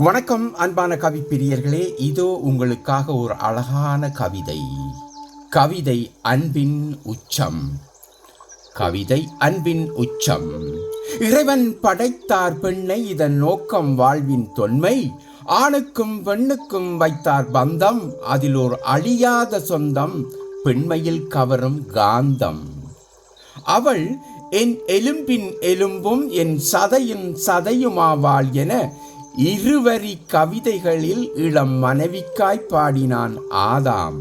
வணக்கம் அன்பான கவி பிரியர்களே. இதோ உங்களுக்காக ஒரு அழகான கவிதை. கவிதை அன்பின் உச்சம். கவிதை அன்பின் உச்சம். இறைவன் படைத்தார் பெண்ணை இதன் நோக்கம் வாழ்வின் தொன்மை. ஆணுக்கும் பெண்ணுக்கும் வைத்தார் பந்தம். அதில் ஒரு அழியாத சொந்தம் பெண்மையில் கவரும் காந்தம். அவள் என் எலும்பின் எலும்பும் என் சதையின் சதையுமாவாள் என இருவரி கவிதைகளில் இளம் மனைவிக்காய் பாடினான் ஆதாம்.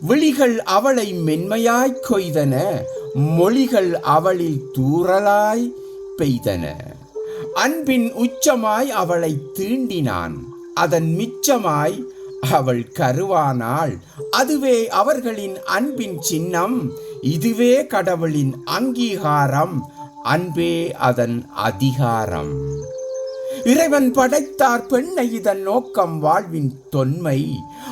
விழிகள் அவளை மென்மையாய் கொய்தன மொழிகள் அவளில் தூறலாய் பெய்தன. அன்பின் உச்சமாய் அவளை தீண்டினான் அதன் மிச்சமாய் அவள் கருவானாள். அதுவே அவர்களின் அன்பின் சின்னம் இதுவே கடவுளின் அங்கீகாரம் அன்பே அதன் அதிகாரம். இறைவன் படைத்தார் பெண்ணை இதன் நோக்கம் வாழ்வின் தொன்மை.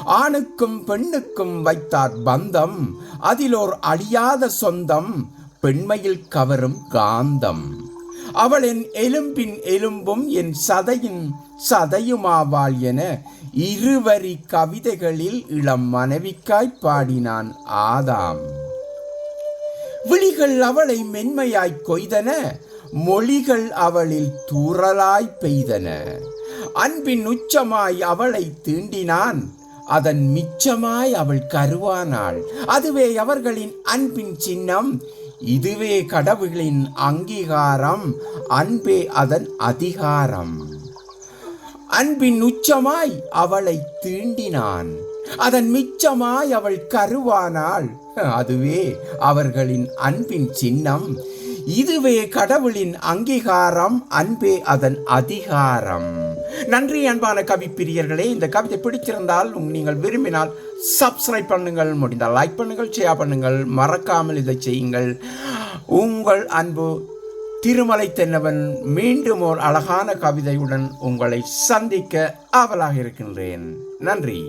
ஆணுக்கும் பெண்ணுக்கும் வைத்தார் பந்தம். அதிலோர் அழியாத சொந்தம் பெண்மையில் கவரும் காந்தம். அவள் என் எலும்பின் எலும்பும் என் சதையின் சதையுமாவாள் என இருவரி கவிதைகளில் இளம் மனைவிக்காய் பாடினான் ஆதாம். விழிகள் அவளை மென்மையாய் கொய்தன மொழிகள் அவளில் தூறலாய் பெய்தன. அன்பின் உச்சமாய் அவளை தீண்டினான். அதன் மிச்சமாய் அவள் கருவானாள். அதுவே அவர்களின் அன்பின் சின்னம். இதுவே கடவுளின் அங்கீகாரம். அன்பே அதன் அதிகாரம். அன்பின் உச்சமாய் அவளை தீண்டினான். அதன் மிச்சமாய் அவள் கருவானாள். அதுவே அவர்களின் அன்பின் சின்னம். இதுவே கடவுளின் அங்கீகாரம் அன்பே அதன் அதிகாரம். நன்றி அன்பான கவி பிரியர்களே இந்த கவிதை பிடிச்சிருந்தால் நீங்கள் விரும்பினால் சப்ஸ்கிரைப் பண்ணுங்கள் முடிந்தால் லைக் பண்ணுங்கள் ஷேர் பண்ணுங்கள் மறக்காமல் இதை செய்யுங்கள். உங்கள் அன்பு திருமலை தென்னவன் மீண்டும் ஒரு அழகான கவிதையுடன் உங்களை சந்திக்க ஆவலாக இருக்கின்றேன். நன்றி.